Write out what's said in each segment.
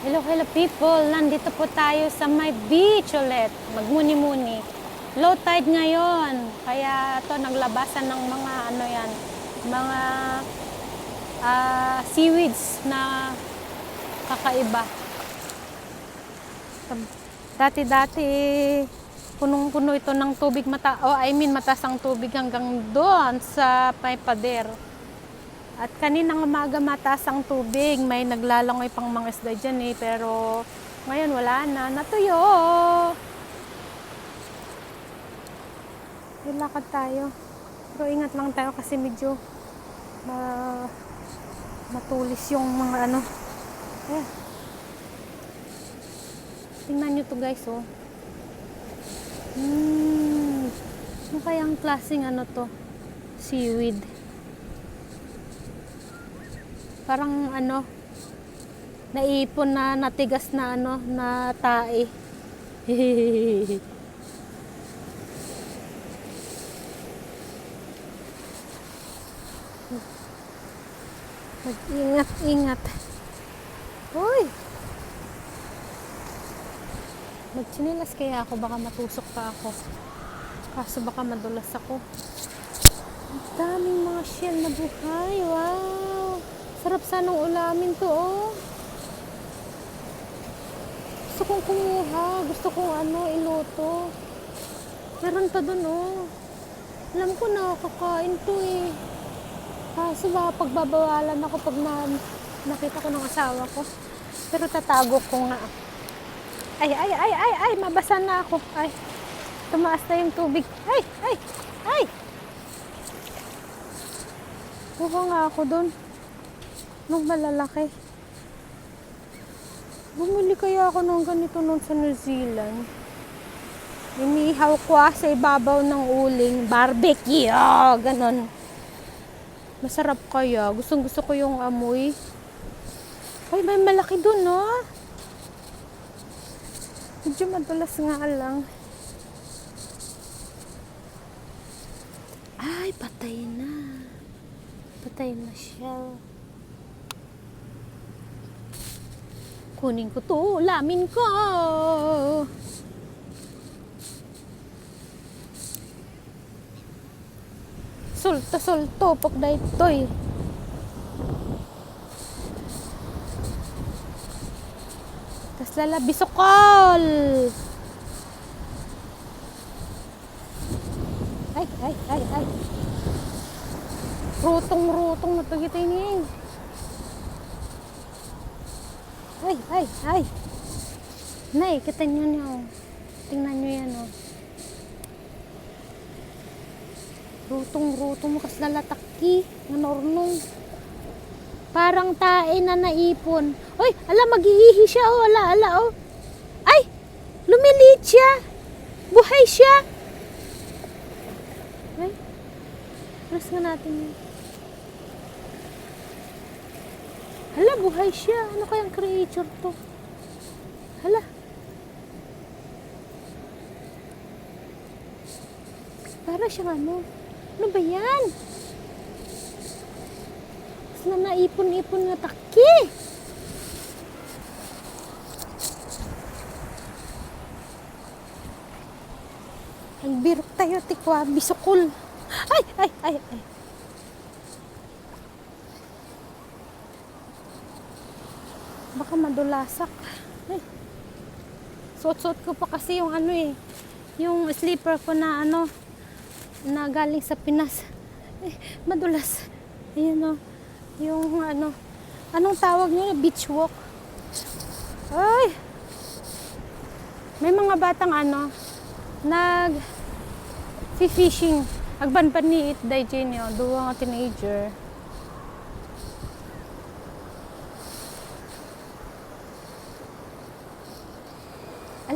Hello, hello people. Nandito po tayo sa may beach ulit. Magmuni-muni. Low tide ngayon. Kaya to naglabasan ng mga ano yan, mga ah, seaweeds na kakaiba. Dati-dati punong-puno ito ng tubig mata oh, I mean mataas ang tubig hanggang doon sa may pader. At kaninang umaga mataas ang tubig, may naglalangoy pang mga isda dyan eh, pero ngayon wala na, natuyo. Ilakad tayo. Pero ingat lang tayo kasi medyo ma matulis yung mga ano. Eh. Tingnan nyo to guys oh. Hmm. Ano kayang klaseng ano to? Seaweed parang ano naipon na natigas na ano na tae mag-ingat ingat Uy! Magchinilas kaya ako, baka matusok pa ako. Kaso baka madulas ako. Ang daming mga shell na buhay. Wow! Sarap sanang ulamin to, oh. Gusto kong kumuha. Gusto kong ano, iluto. Meron pa dun, oh. Alam ko na, kakain to, eh. Kaso baka pagbabawalan ako pag na, nakita ko ng asawa ko. Pero tatago ko nga. Ay, ay, ay, ay, ay, mabasa na ako. Ay, tumaas na yung tubig. Ay, ay, ay! Kuha nga ako dun. Nung malalaki. Bumili kaya ako ng ganito nung sa New Zealand. Inihaw ko ah, sa ibabaw ng uling. Barbecue! Oh, ganon. Masarap kaya. Gustong gusto ko yung amoy. Ay, may malaki dun, no? Medyo madulas nga lang. Ay, patay na. Patay na siya. Kunin ko to, lamin ko. Sulto, sulto, pok na ito'y. Tas lalabi sukol. Ay, ay, ay, ay. Rutong-rutong na pagitay niya. Ay, ay, ay. Nay, kita nyo niyo. Tingnan nyo yan, oh. Rutong-rutong mo kas lalataki. Nanornong. Parang tae na naipon. Uy, ala, maghihihi siya, oh. Ala, ala, oh. Ay, lumiliit siya. Buhay siya. Ay, press nga natin yun. Hala, buhay siya. Ano kayang creature to? Hala. Para siyang ano? Ano ba yan? Na naipon-ipon na taki. Nagbirok tayo, tikwa, bisukol. Ay, ay, ay, ay. Baka madulasak. Ay. Suot-suot ko pa kasi yung ano eh. Yung sleeper ko na ano, na galing sa Pinas. Eh, madulas. Ayan o. Yung ano, anong tawag nyo? Beach walk. Ay! May mga batang ano, nag fishing. Agbanban ni it day nyo, duwa teenager.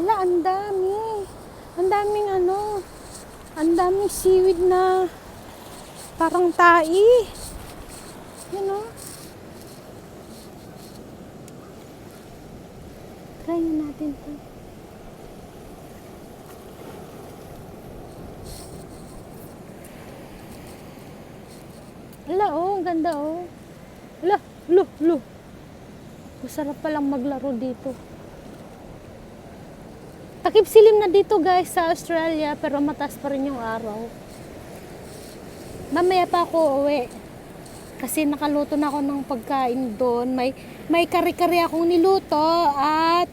Ala, ang dami. Ang daming ano, ang daming seaweed na parang tai. Yan o. Try na natin to. Ala, oh, ang ganda oh. Ala, lo, lo. Masarap palang maglaro dito. Takip silim na dito guys sa Australia pero mataas pa rin yung araw. Mamaya pa ako uwi. Kasi nakaluto na ako ng pagkain doon. May, may kare-kare akong niluto at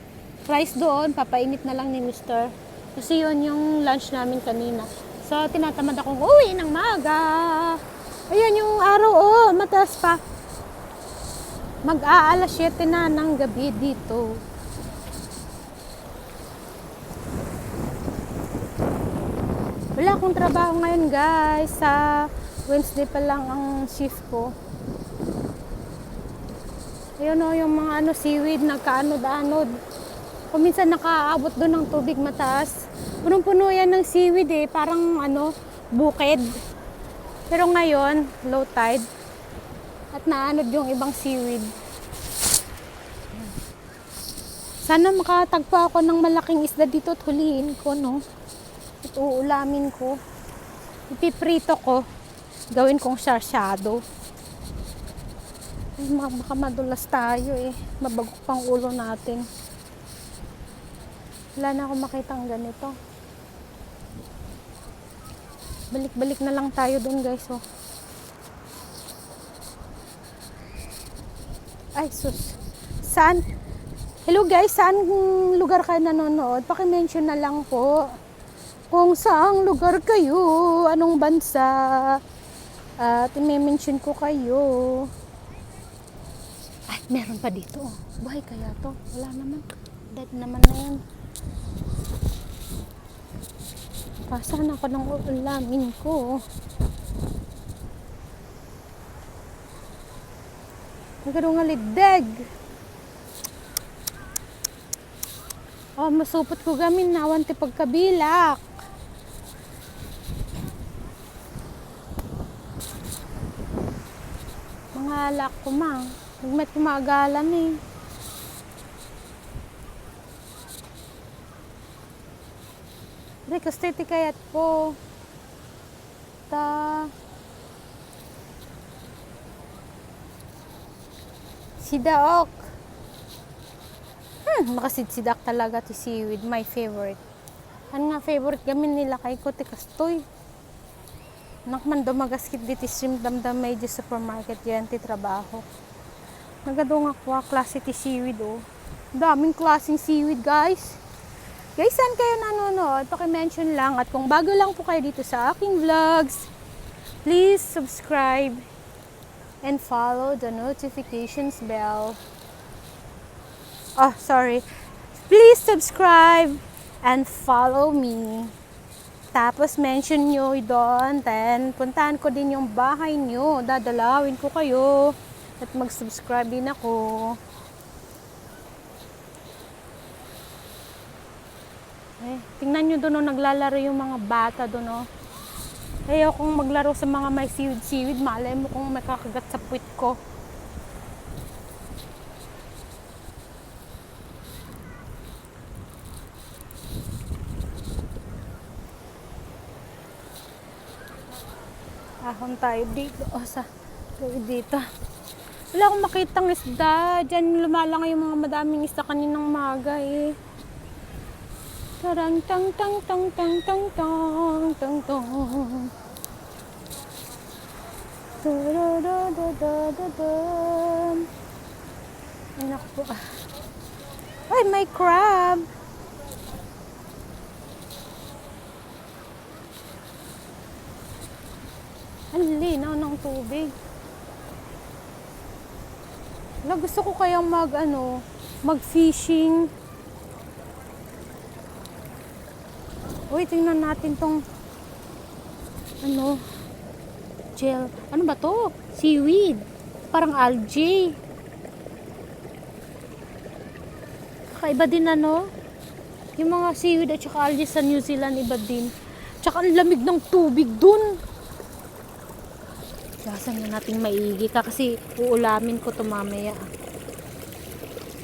rice doon. Papainit na lang ni Mr. Kasi yun yung lunch namin kanina. So, tinatamad akong uwi ng maga. Ayan yung araw, oh, mataas pa. Mag-aalas 7 na ng gabi dito. Wala akong trabaho ngayon guys. Sa Wednesday pa lang ang shift ko. Ayun o, yung mga ano, seaweed, nagkaanod-anod. Kung minsan nakaabot doon ng tubig mataas. Punong-puno yan ng seaweed eh. Parang ano, bukid. Pero ngayon, low tide. At naanod yung ibang seaweed. Sana makatagpo ako ng malaking isda dito at huliin ko, no? At uulamin ko. Ipiprito ko. Gawin kong sarsyado. Ay, baka madulas tayo eh. Mabagok pang ulo natin. Wala na akong makitang ganito. Balik-balik na lang tayo dun guys, oh. Ay, sus. Saan? Hello guys, saan lugar kayo nanonood? Paki-mention na lang po kung saang lugar kayo, anong bansa. At i-mention ko kayo. Ay, meron pa dito. oh. Buhay kaya to? Wala naman. Dead naman na yan. Pasan ako ng ulamin ko. Nagkaroon nga lideg. Oh, masupot ko gamin na awan ti pagkabilak. Mga alak ko ma. Nagmet kumagalan eh. Rikas titi kayat po. Ta. Sidaok. Hmm, makasidsidak talaga ti seaweed. My favorite. Ano nga favorite gamin nila kay ko ti kastoy. Nakman dumagaskit di ti shrimp damdam may di supermarket yan ti trabaho. Nagadong ako ah, klase ti seaweed oh. Daming klaseng seaweed guys. Guys, saan kayo nanonood? Paki-mention lang. At kung bago lang po kayo dito sa aking vlogs, please subscribe and follow the notifications bell. Oh, sorry. Please subscribe and follow me. Tapos mention nyo doon. Then, puntahan ko din yung bahay nyo. Dadalawin ko kayo. At mag-subscribe din ako. Eh, tingnan nyo doon, oh, naglalaro yung mga bata doon, oh. Ayaw kong maglaro sa mga may siwid-siwid. Malay mo kung may kakagat sa puwit ko. Ahon tayo dito. O, sa dito. Wala akong makitang isda. Diyan lumalang yung mga madaming isda kaninang maga eh. Tarang tang tang tang tang tang tang tang tang. Da-da-da-da-da-da. Ay, naku po. Ay, may crab. Ang linaw ng tubig. Wala, gusto ko kayang mag, ano, mag-fishing. Uy, tingnan natin tong, ano, gel. Ano ba to? Seaweed. Parang algae. Kakaiba din ano. Yung mga seaweed at saka algae sa New Zealand, iba din. Tsaka ang lamig ng tubig dun. Gasan na natin maigi ka kasi uulamin ko to mamaya.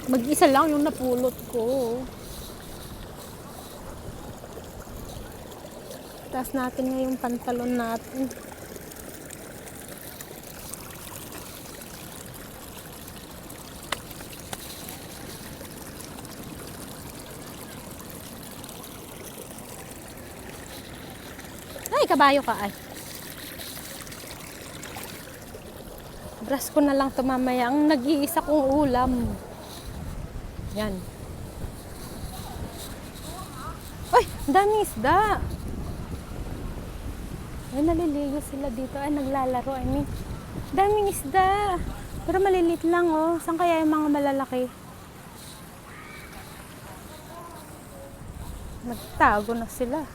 Mag-isa lang yung napulot ko. Taas natin na yung pantalon natin. Ay, kabayo ka ay. Bras ko na lang to mamaya. Ang nag-iisa kong ulam. Yan. Ang daming isda. Ay, naliligo sila dito. Ay, naglalaro. I mean, daming isda. Pero malilit lang, oh. Saan kaya yung mga malalaki? Nagtago na sila.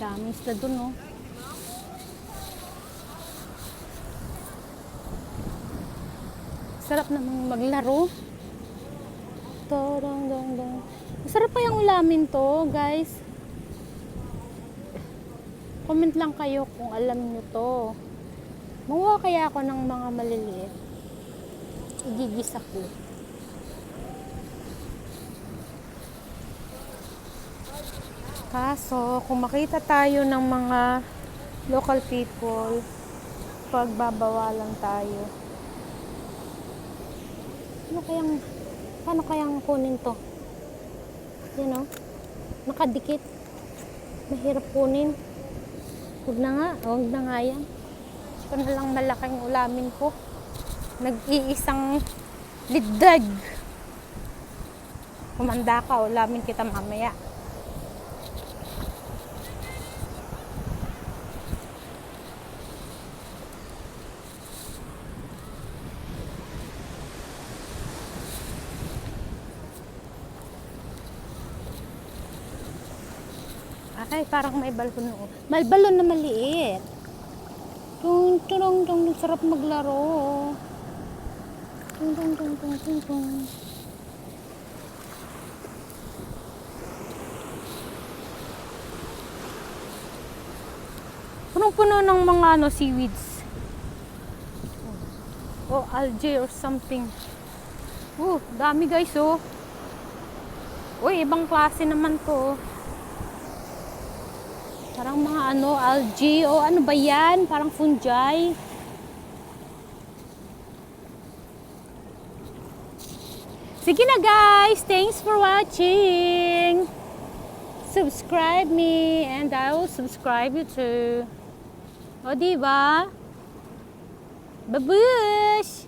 Daming isda dun, oh. Sarap namang maglaro. Torong dong dong. Masarap pa yung ulamin to, guys. Comment lang kayo kung alam nyo to. Mawa kaya ako ng mga maliliit. Igigisa ko. Kaso, kung makita tayo ng mga local people, pagbabawalan tayo. Ano kayang, paano kayang kunin to? Yan o, nakadikit. Mahirap kunin. Huwag na nga, huwag na nga yan. Ito na lang malaking ulamin ko. Nag-iisang liddag. Kumanda ka, ulamin kita mamaya. Ay, parang may balon no. May balon na maliit. Tung, tung, tung, sarap maglaro. Tung, tung, tung, tung, tung, tung. Punong-puno ng mga ano, seaweeds. O algae or something. Oh, dami guys oh. Uy, ibang klase naman to. oh. Parang mga ano, algae o ano ba yan? Parang fungi. Sige na guys, thanks for watching. Subscribe me and I will subscribe you too. O diba? Babush!